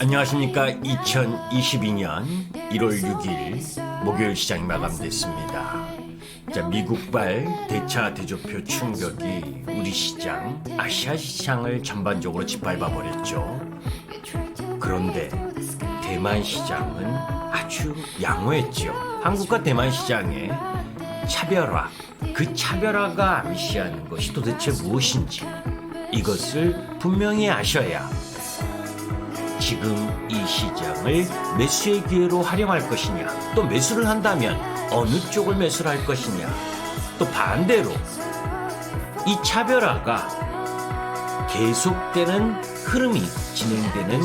안녕하십니까. 2022년 1월 6일 목요일 시장이 마감됐습니다. 자 미국발 대차 대조표 충격이 우리 시장 아시아 시장을 전반적으로 짓밟아 버렸죠. 그런데 대만 시장은 아주 양호했죠 한국과 대만 시장의 차별화 그 차별화가 암시하는 것이 도대체 무엇인지 이것을 분명히 아셔야 지금 이 시장을 매수의 기회로 활용할 것이냐, 또 매수를 한다면 어느 쪽을 매수를 할 것이냐, 또 반대로 이 차별화가 계속되는 흐름이 진행되는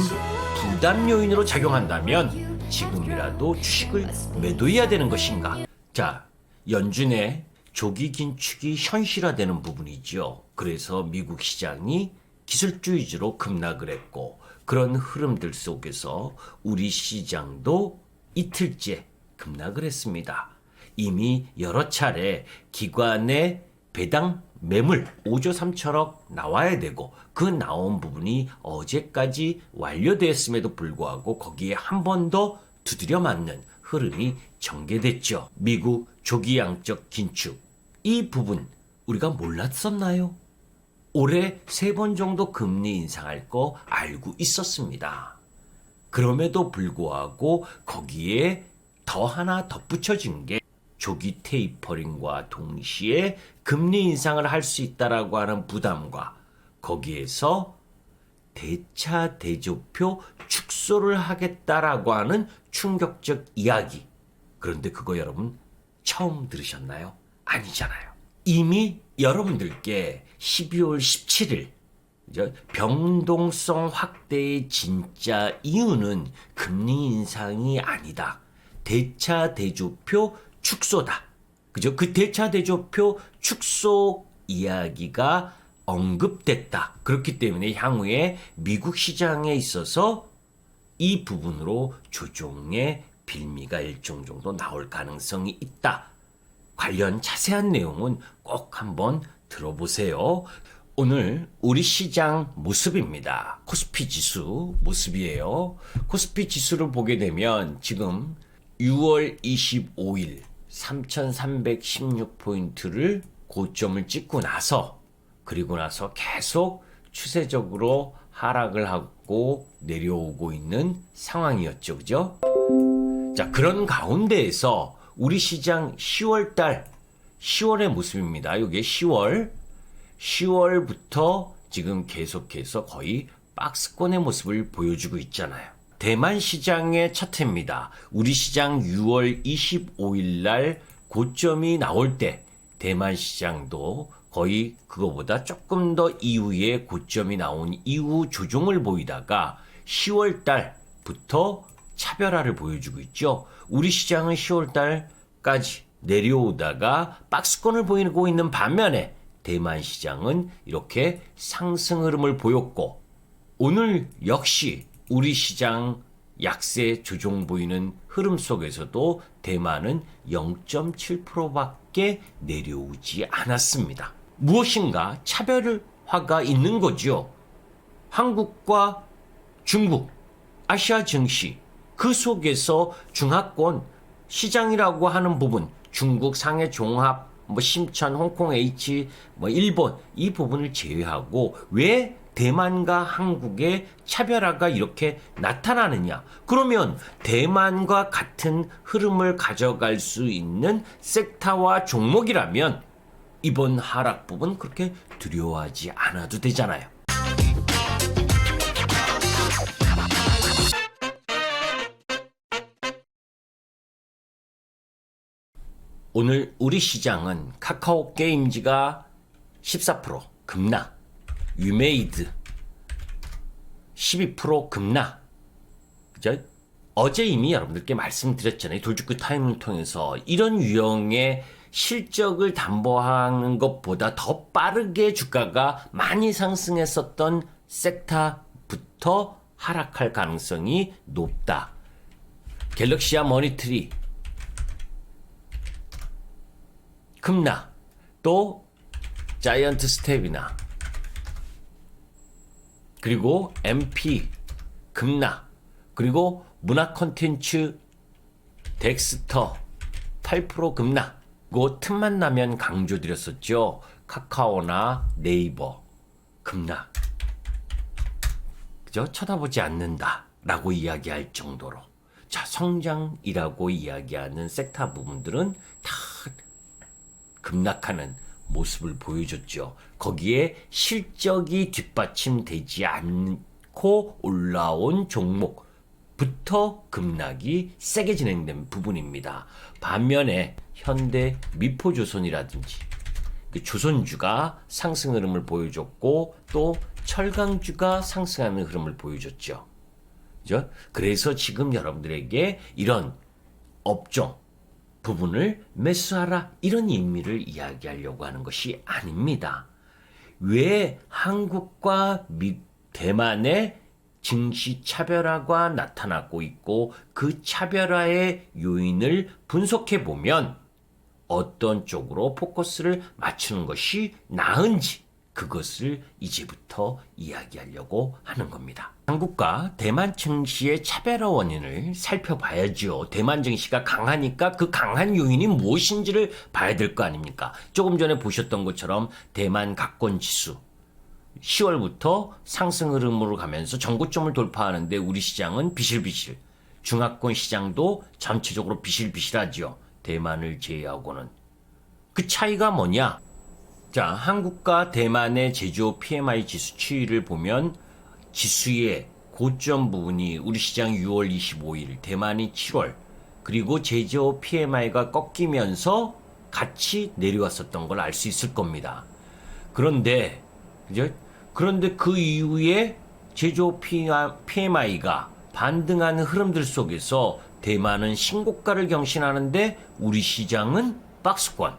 부담 요인으로 작용한다면 지금이라도 주식을 매도해야 되는 것인가? 자, 연준의 조기 긴축이 현실화되는 부분이죠. 그래서 미국 시장이 기술주의주로 급락을 했고 그런 흐름들 속에서 우리 시장도 이틀째 급락을 했습니다. 이미 여러 차례 기관의 배당 매물 5조 3천억 나와야 되고 그 나온 부분이 어제까지 완료되었음에도 불구하고 거기에 한 번 더 두드려 맞는 흐름이 전개됐죠. 미국 조기 양적 긴축 이 부분 우리가 몰랐었나요? 올해 세 번 정도 금리 인상할 거 알고 있었습니다. 그럼에도 불구하고 거기에 더 하나 덧붙여진 게 조기 테이퍼링과 동시에 금리 인상을 할 수 있다라고 하는 부담과 거기에서 대차 대조표 축소를 하겠다라고 하는 충격적 이야기. 그런데 그거 여러분 처음 들으셨나요? 아니잖아요. 이미 여러분들께 12월 17일 이제 병동성 확대의 진짜 이유는 금리 인상이 아니다. 대차 대조표 축소다. 그죠? 그 대차 대조표 축소 이야기가 언급됐다. 그렇기 때문에 향후에 미국 시장에 있어서 이 부분으로 조정의 빌미가 일정 정도 나올 가능성이 있다. 관련 자세한 내용은 꼭 한번 들어보세요. 오늘 우리 시장 모습입니다. 코스피 지수 모습이에요. 코스피 지수를 보게 되면 지금 6월 25일 3316포인트를 고점을 찍고 나서 그리고 나서 계속 추세적으로 하락을 하고 내려오고 있는 상황이었죠. 그죠? 자, 그런 가운데에서 우리 시장 10월 달 10월의 모습입니다. 이게 10월 10월부터 지금 계속해서 거의 박스권의 모습을 보여주고 있잖아요. 대만 시장의 차트입니다. 우리 시장 6월 25일 날 고점이 나올 때 대만 시장도 거의 그거보다 조금 더 이후에 고점이 나온 이후 조정을 보이다가 10월 달부터 차별화를 보여주고 있죠. 우리 시장은 10월 달까지 내려오다가 박스권을 보이고 있는 반면에 대만 시장은 이렇게 상승 흐름을 보였고 오늘 역시 우리 시장 약세 조정 보이는 흐름 속에서도 대만은 0.7%밖에 내려오지 않았습니다. 무엇인가 차별화가 있는 거죠. 한국과 중국, 아시아 증시 그 속에서 중하권 시장이라고 하는 부분, 중국 상해 종합, 뭐 심천, 홍콩 H, 뭐 일본 이 부분을 제외하고 왜 대만과 한국의 차별화가 이렇게 나타나느냐? 그러면 대만과 같은 흐름을 가져갈 수 있는 섹터와 종목이라면 이번 하락 부분 그렇게 두려워하지 않아도 되잖아요. 오늘 우리 시장은 카카오 게임즈가 14% 급락, 유메이드 12% 급락. 그죠? 어제 이미 여러분들께 말씀드렸잖아요. 돌직구 타임을 통해서 이런 유형의 실적을 담보하는 것보다 더 빠르게 주가가 많이 상승했었던 섹터부터 하락할 가능성이 높다. 갤럭시아 머니트리 급락 또 자이언트 스텝이나 그리고 MP 급락. 그리고 문화 콘텐츠 덱스터 8% 급락. 그 틈만 나면 강조드렸었죠. 카카오나 네이버 급락. 그저 쳐다보지 않는다 라고 이야기할 정도로 자 성장이라고 이야기하는 섹터 부분들은 다 급락하는 모습을 보여줬죠. 거기에 실적이 뒷받침되지 않고 올라온 종목부터 급락이 세게 진행된 부분입니다. 반면에 현대 미포조선이라든지 그 조선주가 상승 흐름을 보여줬고 또 철강주가 상승하는 흐름을 보여줬죠. 그래서 지금 여러분들에게 이런 업종 부분을 매수하라 이런 의미를 이야기하려고 하는 것이 아닙니다. 왜 한국과 미, 대만의 증시 차별화가 나타나고 있고 그 차별화의 요인을 분석해 보면 어떤 쪽으로 포커스를 맞추는 것이 나은지 그것을 이제부터 이야기하려고 하는 겁니다. 한국과 대만 증시의 차별화 원인을 살펴봐야죠. 대만 증시가 강하니까 그 강한 요인이 무엇인지를 봐야 될 거 아닙니까? 조금 전에 보셨던 것처럼 대만 각권 지수 10월부터 상승 흐름으로 가면서 전고점을 돌파하는데 우리 시장은 비실비실. 중화권 시장도 전체적으로 비실비실하지요. 대만을 제외하고는. 그 차이가 뭐냐? 자, 한국과 대만의 제조업 PMI 지수 추이를 보면 지수의 고점 부분이 우리 시장 6월 25일, 대만이 7월, 그리고 제조업 PMI가 꺾이면서 같이 내려왔었던 걸 알 수 있을 겁니다. 그런데, 그죠? 그런데 그 이후에 제조업 PMI가 반등하는 흐름들 속에서 대만은 신고가를 경신하는데 우리 시장은 박스권.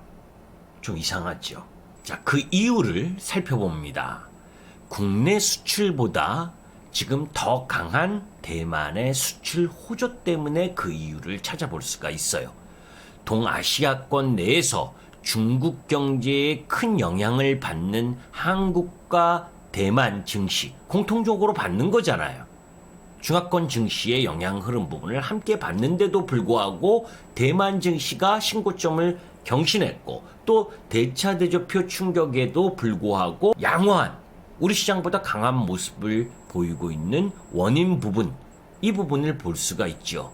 좀 이상하죠. 자, 그 이유를 살펴봅니다. 국내 수출보다 지금 더 강한 대만의 수출 호조 때문에 그 이유를 찾아볼 수가 있어요. 동아시아권 내에서 중국 경제에 큰 영향을 받는 한국과 대만 증시 공통적으로 받는 거잖아요. 중화권 증시의 영향 흐름 부분을 함께 봤는데도 불구하고 대만 증시가 신고점을 경신했고 또 대차 대조표 충격에도 불구하고 양호한 우리 시장보다 강한 모습을 보이고 있는 원인 부분 이 부분을 볼 수가 있죠.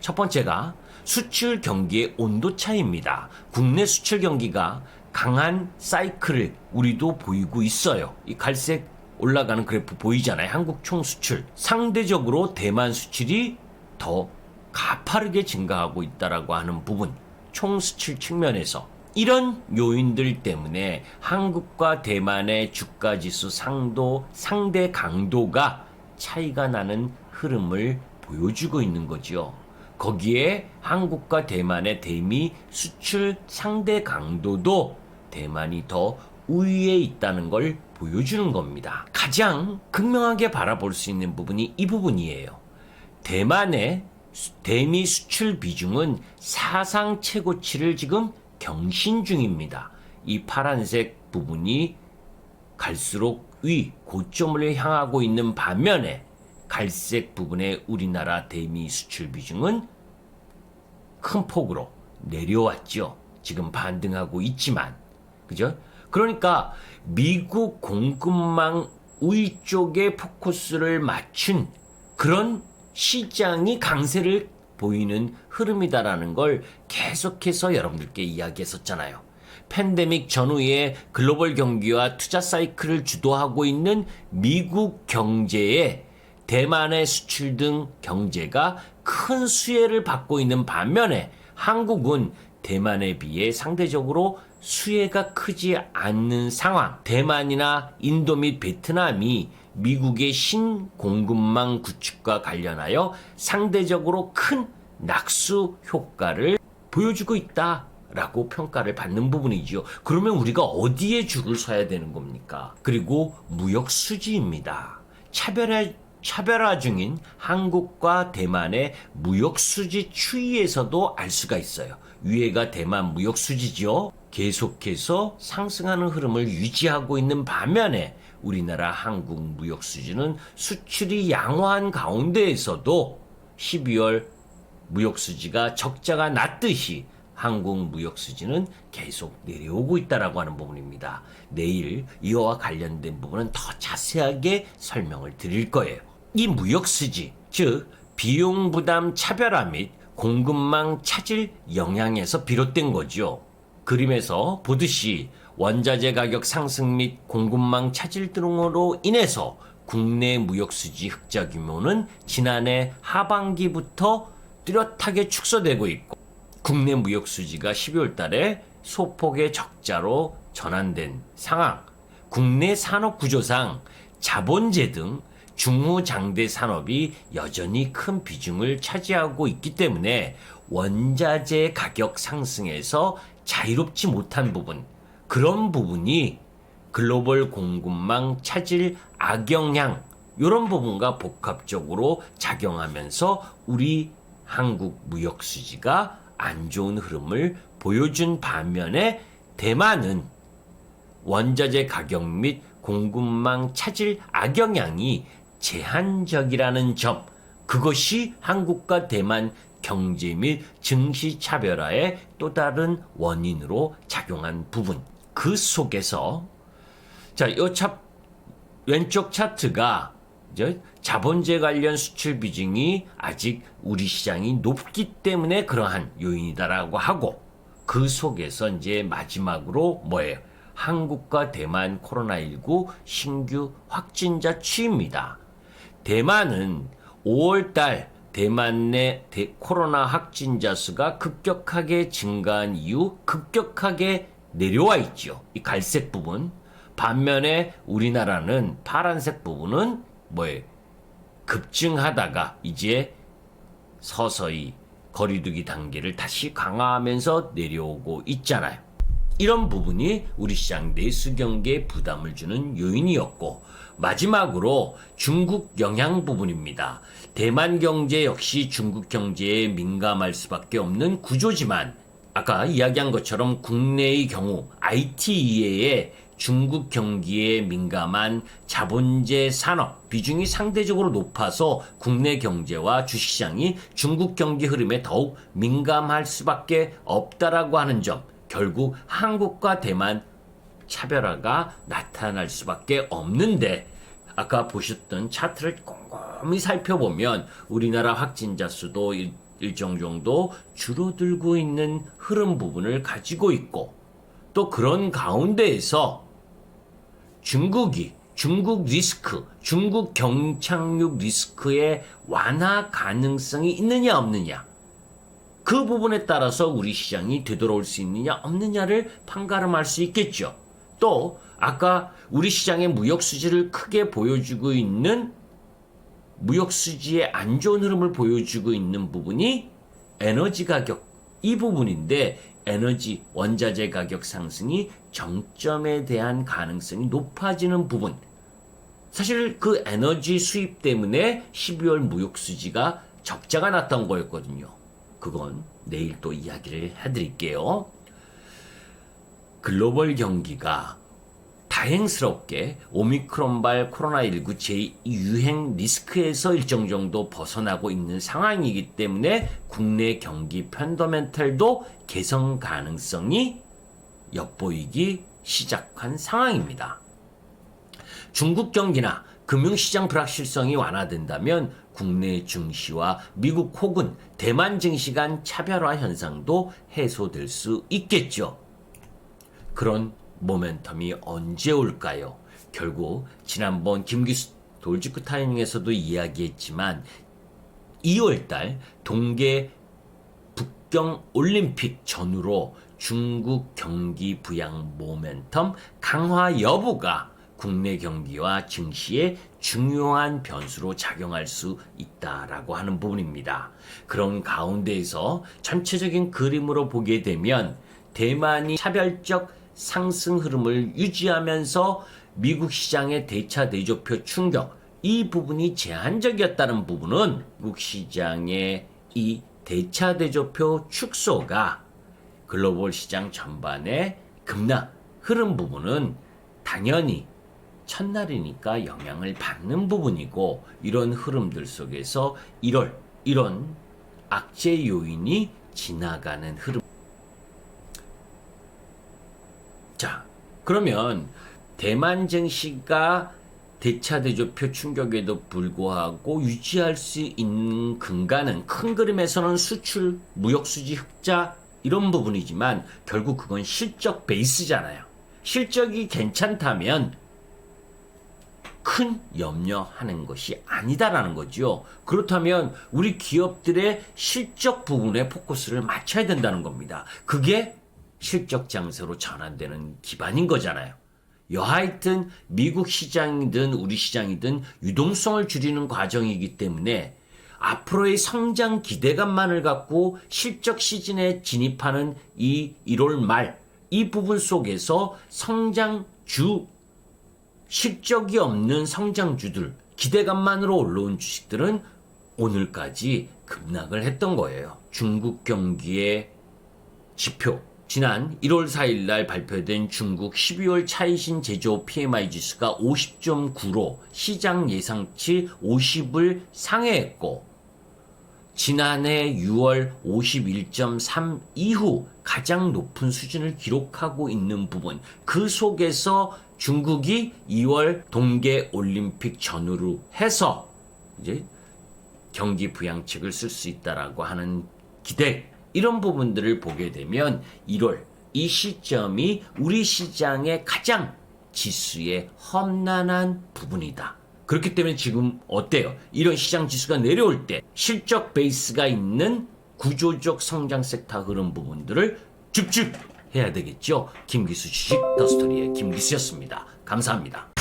첫 번째가 수출 경기의 온도 차이입니다. 국내 수출 경기가 강한 사이클을 우리도 보이고 있어요. 이 갈색 올라가는 그래프 보이잖아요. 한국 총 수출. 상대적으로 대만 수출이 더 가파르게 증가하고 있다라고 하는 부분. 총 수출 측면에서 이런 요인들 때문에 한국과 대만의 주가 지수 상도 상대 강도가 차이가 나는 흐름을 보여주고 있는 거죠. 거기에 한국과 대만의 대미 수출 상대 강도도 대만이 더 우위에 있다는 걸 보여주는 겁니다. 가장 극명하게 바라볼 수 있는 부분이 이 부분이에요. 대만의 대미 수출 비중은 사상 최고치를 지금 경신 중입니다. 이 파란색 부분이 갈수록 위 고점을 향하고 있는 반면에 갈색 부분의 우리나라 대미 수출 비중은 큰 폭으로 내려왔죠. 지금 반등하고 있지만 그죠? 그러니까 미국 공급망 우위 쪽에 포커스를 맞춘 그런 시장이 강세를 보이는 흐름이다라는 걸 계속해서 여러분들께 이야기했었잖아요. 팬데믹 전후에 글로벌 경기와 투자 사이클을 주도하고 있는 미국 경제에 대만의 수출 등 경제가 큰 수혜를 받고 있는 반면에 한국은 대만에 비해 상대적으로 수혜가 크지 않는 상황. 대만이나 인도 및 베트남이 미국의 신공급망 구축과 관련하여 상대적으로 큰 낙수 효과를 보여주고 있다. 라고 평가를 받는 부분이지요. 그러면 우리가 어디에 줄을 서야 되는 겁니까? 그리고 무역 수지입니다. 차별화 차별화 중인 한국과 대만의 무역 수지 추이에서도 알 수가 있어요. 위에가 대만 무역 수지죠. 계속해서 상승하는 흐름을 유지하고 있는 반면에 우리나라 한국 무역 수지는 수출이 양호한 가운데에서도 12월 무역 수지가 적자가 났듯이 한국 무역 수지는 계속 내려오고 있다라고 하는 부분입니다. 내일 이와 관련된 부분은 더 자세하게 설명을 드릴 거예요. 이 무역 수지, 즉 비용 부담 차별화 및 공급망 차질 영향에서 비롯된 거죠. 그림에서 보듯이 원자재 가격 상승 및 공급망 차질 등으로 인해서 국내 무역 수지 흑자 규모는 지난해 하반기부터 뚜렷하게 축소되고 있고 국내 무역 수지가 12월 달에 소폭의 적자로 전환된 상황. 국내 산업 구조상 자본재 등 중후장대 산업이 여전히 큰 비중을 차지하고 있기 때문에 원자재 가격 상승에서 자유롭지 못한 부분, 그런 부분이 글로벌 공급망 차질 악영향 이런 부분과 복합적으로 작용하면서 우리 한국 무역 수지가 안 좋은 흐름을 보여준 반면에 대만은 원자재 가격 및 공급망 차질 악영향이 제한적이라는 점, 그것이 한국과 대만 경제 및 증시 차별화의 또 다른 원인으로 작용한 부분. 그 속에서 자, 이 차, 왼쪽 차트가 자본재 관련 수출 비중이 아직 우리 시장이 높기 때문에 그러한 요인이다라고 하고 그 속에서 이제 마지막으로 뭐예요? 한국과 대만 코로나19 신규 확진자 추입니다. 대만은 5월 달 대만 내 대- 코로나 확진자 수가 급격하게 증가한 이후 급격하게 내려와 있죠. 이 갈색 부분. 반면에 우리나라는 파란색 부분은 뭐예요? 급증하다가 이제 서서히 거리두기 단계를 다시 강화하면서 내려오고 있잖아요. 이런 부분이 우리 시장 내수 경기에 부담을 주는 요인이었고 마지막으로 중국 영향 부분입니다. 대만 경제 역시 중국 경제에 민감할 수밖에 없는 구조지만 아까 이야기한 것처럼 국내의 경우 IT 이외에 중국 경기에 민감한 자본재 산업 비중이 상대적으로 높아서 국내 경제와 주식시장이 중국 경기 흐름에 더욱 민감할 수밖에 없다라고 하는 점 결국 한국과 대만 차별화가 나타날 수밖에 없는데 아까 보셨던 차트를 꼼꼼히 살펴보면 우리나라 확진자 수도 일, 일정 정도 줄어들고 있는 흐름 부분을 가지고 있고 또 그런 가운데에서 중국이 중국 리스크, 중국 경착륙 리스크의 완화 가능성이 있느냐 없느냐 그 부분에 따라서 우리 시장이 되돌아올 수 있느냐 없느냐를 판가름할 수 있겠죠. 또 아까 우리 시장의 무역 수지를 크게 보여주고 있는 무역 수지의 안 좋은 흐름을 보여주고 있는 부분이 에너지 가격 이 부분인데 에너지 원자재 가격 상승이 정점에 대한 가능성이 높아지는 부분. 사실 그 에너지 수입 때문에 12월 무역 수지가 적자가 났던 거였거든요. 그건 내일 또 이야기를 해드릴게요. 글로벌 경기가 다행스럽게 오미크론발 코로나19 제2유행 리스크에서 일정 정도 벗어나고 있는 상황이기 때문에 국내 경기 펀더멘털도 개선 가능성이 엿보이기 시작한 상황입니다. 중국 경기나 금융시장 불확실성이 완화된다면 국내 증시와 미국 혹은 대만 증시 간 차별화 현상도 해소될 수 있겠죠. 그런 모멘텀이 언제 올까요? 결국 지난번 김기수 돌직구 타이밍에서도 이야기했지만 2월달 동계 북경 올림픽 전후로 중국 경기 부양 모멘텀 강화 여부가 국내 경기와 증시에 중요한 변수로 작용할 수 있다라고 하는 부분입니다. 그런 가운데에서 전체적인 그림으로 보게 되면 대만이 차별적 상승 흐름을 유지하면서 미국 시장의 대차 대조표 충격 이 부분이 제한적이었다는 부분은 미국 시장의 이 대차 대조표 축소가 글로벌 시장 전반의 급락 흐름 부분은 당연히 첫날이니까 영향을 받는 부분이고 이런 흐름들 속에서 1월 이런 악재 요인이 지나가는 흐름. 자, 그러면 대만 증시가 대차 대조표 충격에도 불구하고 유지할 수 있는 근간은 큰 그림에서는 수출, 무역 수지 흑자 이런 부분이지만 결국 그건 실적 베이스잖아요. 실적이 괜찮다면 큰 염려하는 것이 아니다라는 거죠. 그렇다면 우리 기업들의 실적 부분에 포커스를 맞춰야 된다는 겁니다. 그게 실적 장세로 전환되는 기반인 거잖아요. 여하튼 미국 시장이든 우리 시장이든 유동성을 줄이는 과정이기 때문에 앞으로의 성장 기대감만을 갖고 실적 시즌에 진입하는 이 1월 말 이 부분 속에서 성장주 실적이 없는 성장주들 기대감만으로 올라온 주식들은 오늘까지 급락을 했던 거예요. 중국 경기의 지표 지난 1월 4일 날 발표된 중국 12월 차이신 제조 PMI 지수가 50.9로 시장 예상치 50을 상회했고 지난해 6월 51.3 이후 가장 높은 수준을 기록하고 있는 부분 그 속에서 중국이 2월 동계 올림픽 전후로 해서 이제 경기 부양책을 쓸 수 있다라고 하는 기대 이런 부분들을 보게 되면 1월 이 시점이 우리 시장의 가장 지수의 험난한 부분이다. 그렇기 때문에 지금 어때요? 이런 시장 지수가 내려올 때 실적 베이스가 있는 구조적 성장 섹터 흐름 부분들을 줍줍 해야 되겠죠. 김기수 주식 더스토리의 김기수였습니다. 감사합니다.